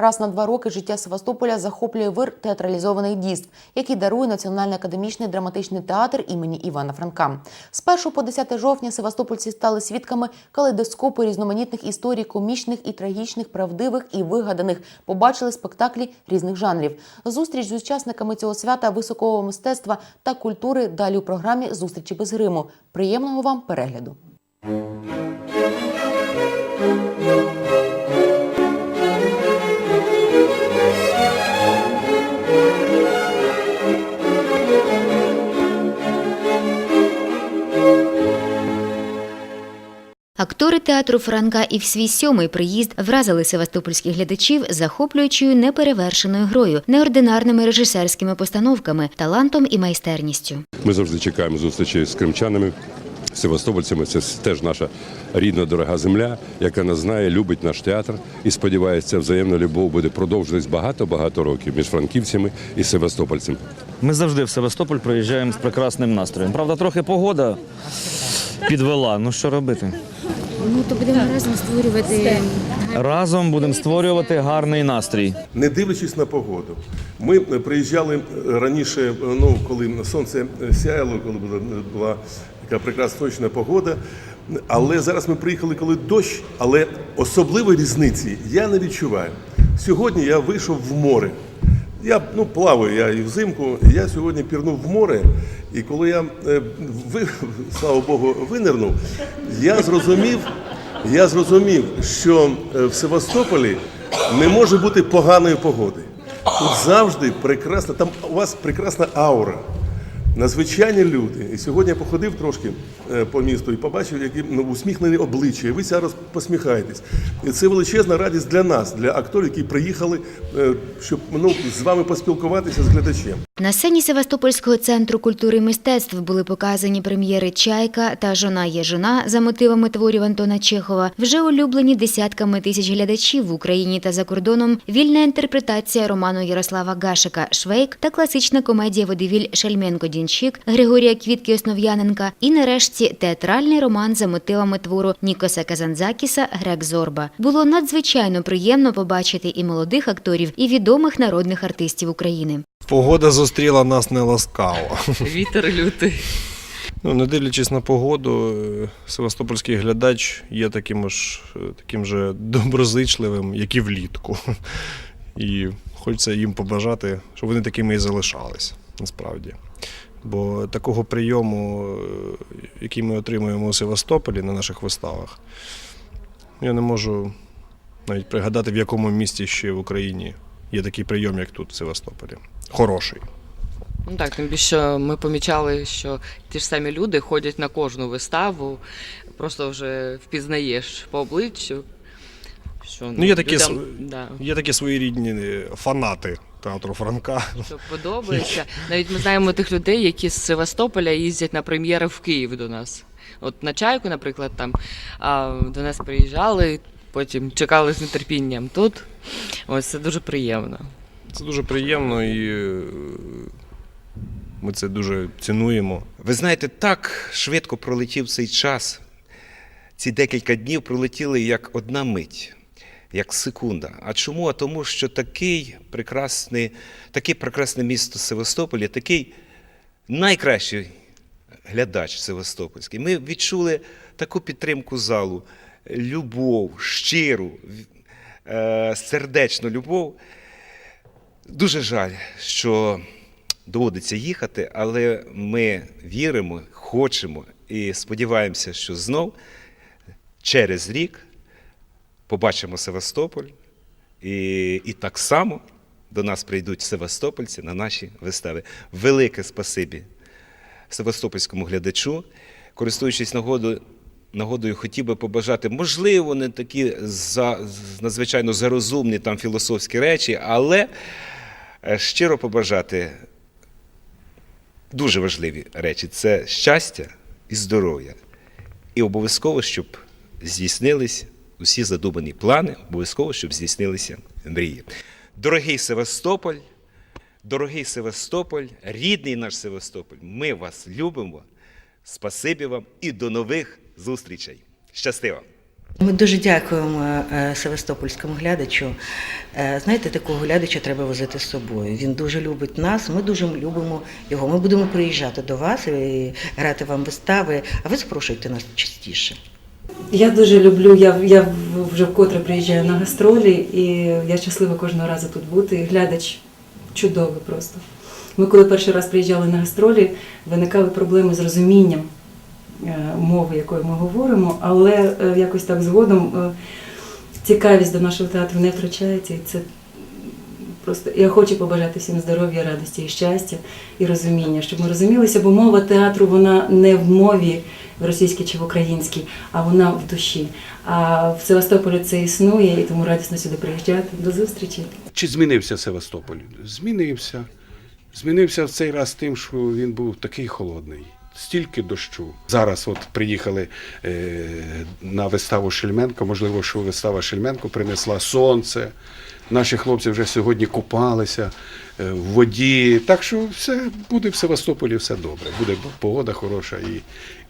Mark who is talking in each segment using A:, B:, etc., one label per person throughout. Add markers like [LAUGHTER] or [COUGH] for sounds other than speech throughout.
A: Раз на два роки життя Севастополя захоплює вир театралізованих дійств, який дарує Національний академічний драматичний театр імені Івана Франка. 1 по 10 жовтня Севастопольці стали свідками калейдоскопу різноманітних історій, комічних і трагічних, правдивих і вигаданих. Побачили спектаклі різних жанрів. Зустріч з учасниками цього свята високого мистецтва та культури далі у програмі Зустрічі без гриму. Приємного вам перегляду.
B: Актори театру Франка і в свій сьомий приїзд вразили севастопольських глядачів захоплюючою неперевершеною грою, неординарними режисерськими постановками, талантом і майстерністю.
C: Ми завжди чекаємо зустрічі з кримчанами, севастопольцями. Це теж наша рідна дорога земля, яка нас знає, любить наш театр і сподівається, взаємна любов буде продовжуватись багато-багато років між франківцями і севастопольцями.
D: Ми завжди в Севастополь приїжджаємо з прекрасним настроєм. Правда, трохи погода підвела. Ну що робити?
B: Ну то будемо разом створювати
D: Разом будемо створювати гарний настрій.
E: не дивлячись на погоду. Ми е, приїжджали е, раніше, е, ну коли сонце сяяло, коли була, була така прекрасна точна погода. Але зараз ми приїхали, коли дощ, але особливої різниці я не відчуваю. Сьогодні я вийшов в море. Я ну, плаваю я і взимку. Я сьогодні пірнув в море, і коли я е, ви, слава Богу, винирнув, я зрозумів, я зрозумів, що е, в Севастополі не може бути поганої погоди. Тут завжди прекрасна, там у вас прекрасна аура. Надзвичайні люди. І сьогодні я походив трошки е, по місту і побачив, які ну, усміхнені обличчя. І ви зараз посміхаєтесь. І це величезна радість для нас, для акторів, які приїхали, е, щоб ну, з вами поспілкуватися з глядачем.
B: На сцені Севастопольського центру культури і мистецтв були показані прем'єри Чайка та Жона є жона за мотивами творів Антона Чехова. Вже улюблені десятками тисяч глядачів в Україні та за кордоном. Вільна інтерпретація роману Ярослава Гашика Швейк та класична комедія Водивіль Шельменко Дінчик Григорія Квітки Основ'яненка. І нарешті театральний роман за мотивами твору Нікоса Казанзакіса Грек Зорба. Було надзвичайно приємно побачити і молодих акторів, і відомих народних артистів України.
F: Погода зустріла нас не ласкаво.
G: Вітер лютий.
F: Ну, не дивлячись на погоду, е, севастопольський глядач є таким ж е, таким же доброзичливим, як і влітку. І хочеться їм побажати, щоб вони такими і залишались, насправді. Бо такого прийому, е, який ми отримуємо у Севастополі на наших виставах, я не можу навіть пригадати, в якому місті ще в Україні є такий прийом, як тут, в Севастополі. Хороший.
G: Ну так, тим більше ми помічали, що ті ж самі люди ходять на кожну виставу, просто вже впізнаєш по обличчю. Що,
F: Ну, є такі
G: людям, да,
F: Є такі своєрідні фанати театру Франка.
G: що подобається. Навіть ми знаємо тих людей, які з Севастополя їздять на прем'єри в Київ до нас. От на чайку, наприклад, там а, до нас приїжджали, потім чекали з нетерпінням тут. Ось це дуже приємно.
F: Це дуже приємно і е, ми це дуже цінуємо.
H: Ви знаєте, так швидко пролетів цей час. Ці декілька днів пролетіли як одна мить, як секунда. А чому? А тому, що такий прекрасний, таке прекрасне місто Севастополь, такий найкращий глядач Севастопольський. Ми відчули таку підтримку залу, любов, щиру, е, сердечну любов. Дуже жаль, що доводиться їхати, але ми віримо, хочемо і сподіваємося, що знов через рік побачимо Севастополь, і, і так само до нас прийдуть севастопольці на наші вистави. Велике спасибі севастопольському глядачу. Користуючись нагодою, нагодою, хотів би побажати, можливо, не такі за, надзвичайно зарозумні там філософські речі, але е, щиро побажати дуже важливі речі це щастя і здоров'я. І обов'язково, щоб здійснились усі задумані плани, обов'язково, щоб здійснилися мрії. Дорогий Севастополь, дорогий Севастополь, рідний наш Севастополь, ми вас любимо. Спасибі вам і до нових зустрічей. Щасти вам!
I: Ми дуже дякуємо е, Севастопольському глядачу. Е, Знаєте, такого глядача треба возити з собою. Він дуже любить нас, ми дуже любимо його. Ми будемо приїжджати до вас і грати вам вистави, а ви запрошуйте нас частіше.
J: Я дуже люблю, я, я вже вкотре приїжджаю на гастролі, і я щаслива кожного разу тут бути. Глядач чудовий просто. Ми коли перший раз приїжджали на гастролі, виникали проблеми з розумінням е, мови, якою ми говоримо, але е, якось так згодом е, цікавість до нашого театру не втрачається. І це просто я хочу побажати всім здоров'я, радості і щастя і розуміння, щоб ми розумілися, бо мова театру вона не в мові в російській чи в українській, а вона в душі. А в Севастополі це існує, і тому радісно сюди приїжджати. До зустрічі.
K: Чи змінився Севастополь? Змінився. Змінився в цей раз тим, що він був такий холодний. Стільки дощу. Зараз от приїхали е, на виставу Шельменко. Можливо, що вистава Шельменко принесла сонце. Наші хлопці вже сьогодні купалися е, в воді. Так що все буде в Севастополі, все добре. Буде погода хороша і,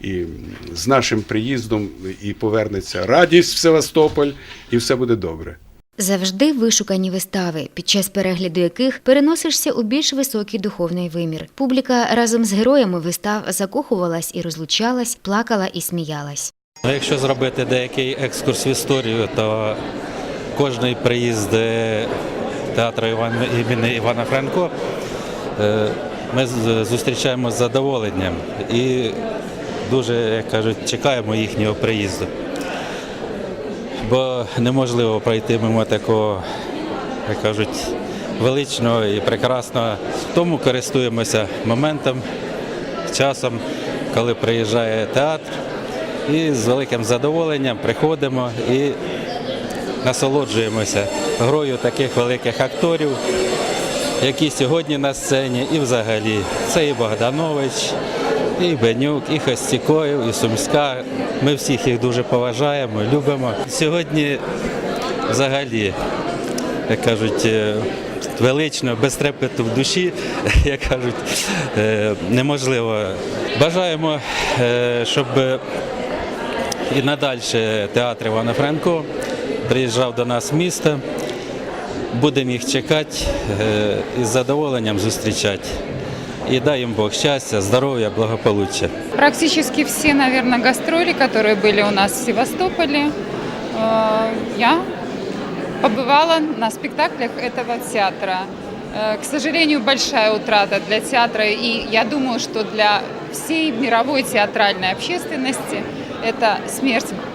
K: і з нашим приїздом і повернеться радість в Севастополь, і все буде добре.
B: Завжди вишукані вистави, під час перегляду яких переносишся у більш високий духовний вимір. Публіка разом з героями вистав закохувалась і розлучалась, плакала і сміялась.
L: Ну, якщо зробити деякий екскурс в історію, то кожний приїзд е, театру імені Івана Франко е, ми зустрічаємо з задоволенням і дуже, як кажуть, чекаємо їхнього приїзду. Бо неможливо пройти мимо такого, як кажуть, величного і прекрасного. Тому користуємося моментом, часом, коли приїжджає театр. І з великим задоволенням приходимо і насолоджуємося грою таких великих акторів, які сьогодні на сцені, і взагалі це і Богданович, і Бенюк, і Хостікоїв, і Сумська. Ми всіх їх дуже поважаємо, любимо. Сьогодні взагалі, як кажуть, е, велично, без трепету в душі, [LAUGHS] як кажуть, е, неможливо. Бажаємо, е, щоб і надальше театр Івана Франко приїжджав до нас в місто. Будемо їх чекати е, і з задоволенням зустрічати. І дай їм Бог щастя, здоров'я, благополуччя.
M: Практически все, наверное, гастроли, которые были у нас в Севастополе, э, я побывала на спектаклях этого театра. Э, К сожалению, большая утрата для театра, и я думаю, что для всей мировой театральной общественности это смерть м, Ас- э,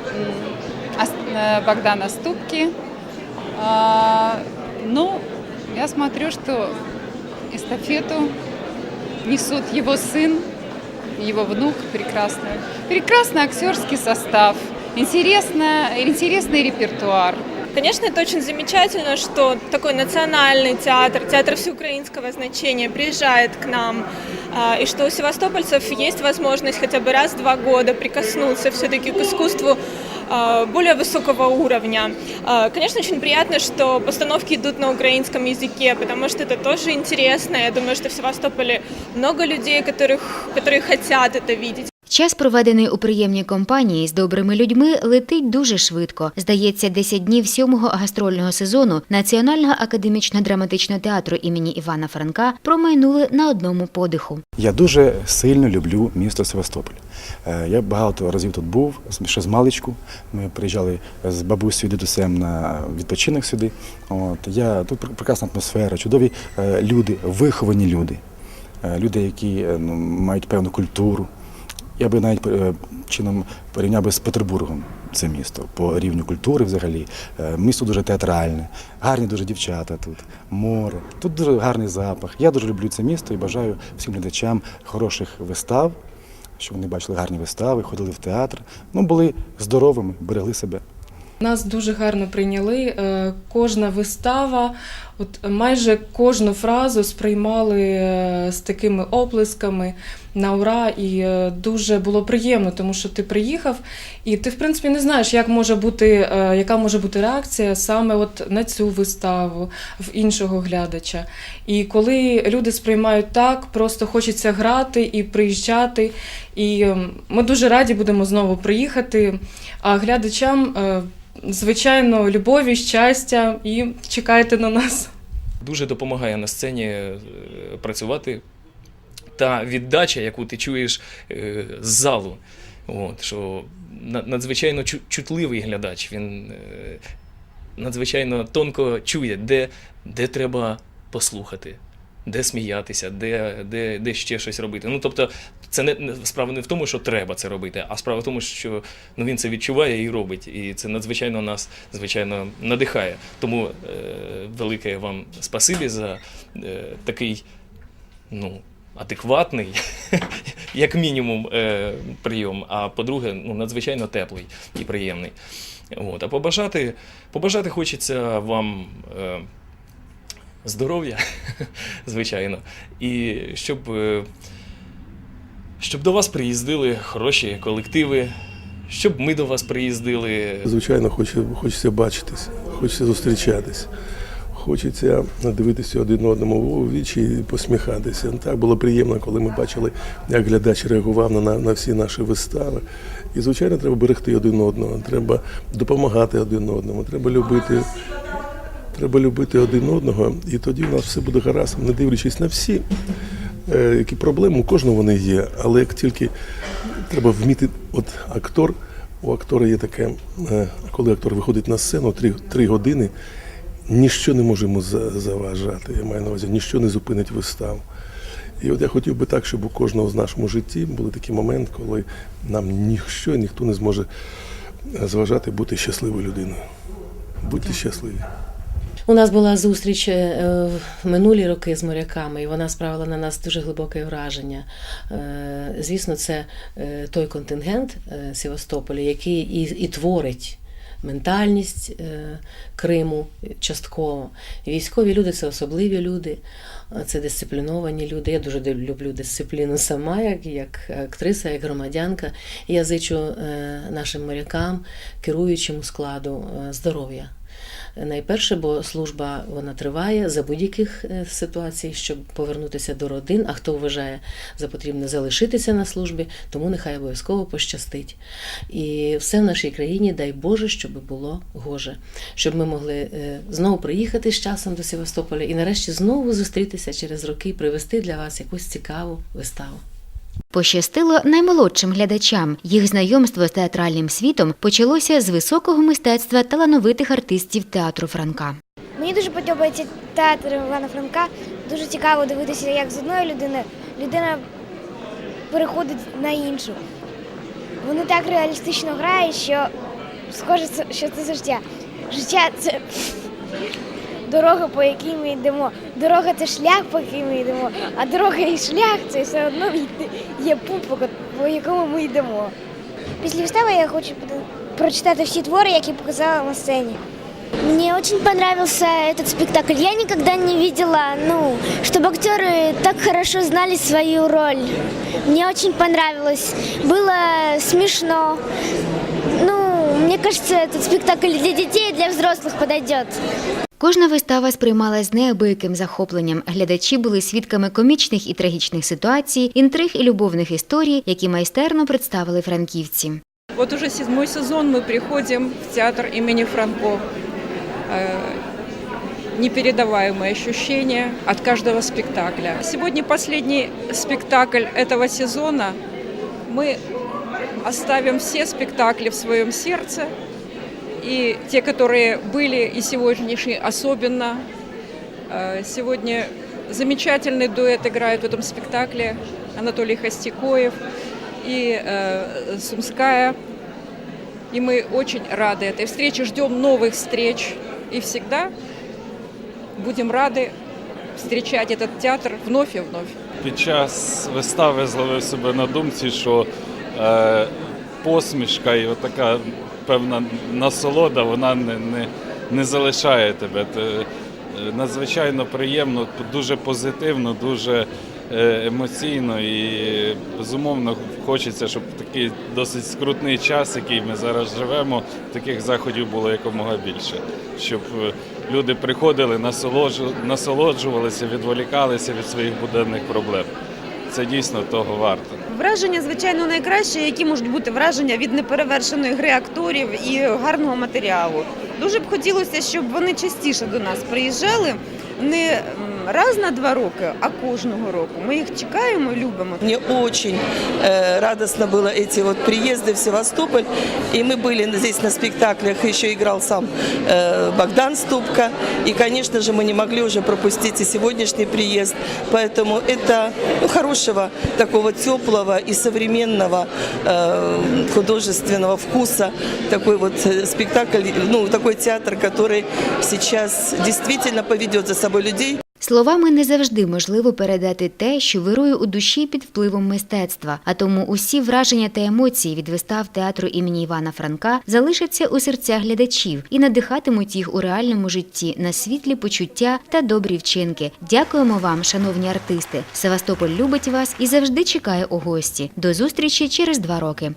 M: Богдана Ступки. А, Ну, я смотрю, что эстафету несут его сын, его внук прекрасный. Прекрасный актерский состав, интересно, интересный репертуар.
N: Конечно, это очень замечательно, что такой национальный театр, театр всеукраинского значения приезжает к нам, а, и что у севастопольцев есть возможность хотя бы раз в два года прикоснуться все-таки к искусству более высокого уровня. А, Конечно, очень приятно, что постановки идут на украинском языке, потому что это тоже интересно. Я думаю, что в Севастополе много людей, которых, которые хотят это видеть.
B: Час, проведений у приємній компанії з добрими людьми, летить дуже швидко. Здається, 10 днів сьомого гастрольного сезону Національного академічно-драматичного театру імені Івана Франка промайнули на одному подиху.
O: Я дуже сильно люблю місто Севастополь. Е, Я багато разів тут був, ще з маличку. Ми приїжджали з бабусею дідусем на відпочинок сюди. От я тут пр- прекрасна атмосфера, чудові е, люди, виховані люди, Е, люди, які ну, мають певну культуру. Я би навіть е, чином порівняв би з Петербургом це місто по рівню культури взагалі. Е, Місто дуже театральне, гарні дуже дівчата тут, море, тут дуже гарний запах. Я дуже люблю це місто і бажаю всім глядачам хороших вистав, щоб вони бачили гарні вистави, ходили в театр, ну були здоровими, берегли себе.
P: Нас дуже гарно прийняли. Е, Кожна вистава, от майже кожну фразу сприймали е, з такими оплесками. на ура, і е, дуже було приємно, тому що ти приїхав, і ти, в принципі, не знаєш, як може бути, е, яка може бути реакція саме от на цю виставу в іншого глядача. І коли люди сприймають так, просто хочеться грати і приїжджати. І ми дуже раді будемо знову приїхати. А глядачам, звичайно, любові, щастя і чекайте на нас.
Q: Дуже допомагає на сцені е, працювати та віддача, яку ти чуєш е, з залу. От, що надзвичайно чутливий глядач, він е, надзвичайно тонко чує, де, де треба послухати. Де сміятися, де, де, де ще щось робити. Ну тобто, це не справа не в тому, що треба це робити, а справа в тому, що ну, він це відчуває і робить. І це надзвичайно нас, звичайно, надихає. Тому е, велике вам спасибі за е, такий ну, адекватний, [LAUGHS] як мінімум, е, прийом. А по-друге, ну, надзвичайно теплий і приємний. От. А побажати, побажати хочеться вам. Е, Здоров'я, [LAUGHS] звичайно, і щоб, е, щоб до вас приїздили хороші колективи, щоб ми до вас приїздили.
E: Звичайно, хоче- хочеться бачитись, хочеться зустрічатись. Хочеться дивитися один одному в вічі і посміхатися. Так було приємно, коли ми бачили, як глядач реагував на, на всі наші вистави. І, звичайно, треба берегти один одного, треба допомагати один одному, треба любити. Треба любити один одного, і тоді у нас все буде гаразд, не дивлячись на всі, е, які проблеми, у кожного вони є. Але як тільки треба вміти, от актор, у актора є таке, е, коли актор виходить на сцену три, три години, ніщо не може йому заважати. Я маю на увазі, ніщо не зупинить виставу. І от я хотів би так, щоб у кожного з нашому житті були такі моменти, коли нам ніщо, ніхто не зможе е, заважати бути щасливою людиною. Будьте щасливі.
R: У нас була зустріч е, в минулі роки з моряками, і вона справила на нас дуже глибоке враження. Е, Звісно, це е, той контингент е, Севастополя, який і, і творить. Ментальність е, Криму частково. Військові люди це особливі люди, е, це дисципліновані люди. Я дуже люблю дисципліну сама, як, як актриса, як громадянка. Я зичу е, нашим морякам, керуючому складу е, здоров'я. Найперше, бо служба вона триває за будь-яких е, ситуацій, щоб повернутися до родин. А хто вважає за потрібне залишитися на службі, тому нехай обов'язково пощастить. І все в нашій країні, дай Боже, щоб було гоже, щоб ми могли е, знову приїхати з часом до Севастополя і нарешті знову зустрітися через роки і привезти для вас якусь цікаву виставу.
B: Пощастило наймолодшим глядачам. Їх знайомство з театральним світом почалося з високого мистецтва талановитих артистів театру Франка.
S: Мені дуже подобається театр Івана Франка. Дуже цікаво дивитися, як з одної людини людина переходить на іншу. Вони так реалістично грають, що схоже, що це життя. Життя це дорога, по якій ми йдемо. Дорога це шлях, по який ми йдемо, а дорога і шлях це все одно є путь, по ко- по якому ми йдемо. Після вистави я хочу пода- прочитати всі твори, які показала на сцені. Мне очень понравился этот спектакль. Я никогда не видела, ну, чтобы актеры так хорошо знали свою роль. Мне очень понравилось. Было смешно. Ну, мне кажется, этот спектакль для детей и для взрослых подойдет.
B: Кожна вистава сприймалась з неабияким захопленням. Глядачі були свідками комічних і трагічних ситуацій, інтриг і любовних історій, які майстерно представили франківці.
T: Вот уже седьмой сезон мы приходим в театр имени Франко. Э, Непередаваемые ощущения от каждого спектакля. Сегодня последний спектакль этого сезона. Мы оставим все спектакли в своем сердце. И те, которые были, и сегодняшний особенно. Э, Сегодня замечательный дуэт играет в этом спектакле Анатолий Хостякоев и э, Сумская. И мы очень рады этой встрече, ждем новых встреч и всегда будем рады встречать этот театр вновь и вновь.
U: Під час вистави зловив себе на думці, що е, посмішка і така певна насолода, вона не, не, не залишає тебе. Те, е, надзвичайно приємно, дуже позитивно, дуже е, емоційно і безумовно хочеться, щоб такий досить скрутний час, який ми зараз живемо, таких заходів було якомога більше, щоб е, люди приходили, насолоджу- насолоджувалися, відволікалися від своїх буденних проблем. Це дійсно того варто.
V: Враження, звичайно, найкраще, які можуть бути враження від неперевершеної гри акторів і гарного матеріалу. Дуже б хотілося, щоб вони частіше до нас приїжджали. Не раз на два роки, а кожного року. Ми їх чекаємо і любимо.
W: Мне очень э, радостно было эти вот приезды в Севастополь. И мы были здесь на спектаклях, еще играл сам э, Богдан Ступка. И, конечно же, мы не могли уже пропустить и сегодняшний приезд. Поэтому это ну, хорошего, такого теплого и современного э, художественного вкуса. Такой вот э, спектакль, ну, такой театр, который сейчас действительно поведет за собой людей.
B: Словами не завжди можливо передати те, що вирує у душі під впливом мистецтва. А тому усі враження та емоції від вистав театру імені Івана Франка залишаться у серцях глядачів і надихатимуть їх у реальному житті на світлі почуття та добрі вчинки. Дякуємо вам, шановні артисти. Севастополь любить вас і завжди чекає у гості. До зустрічі через два роки.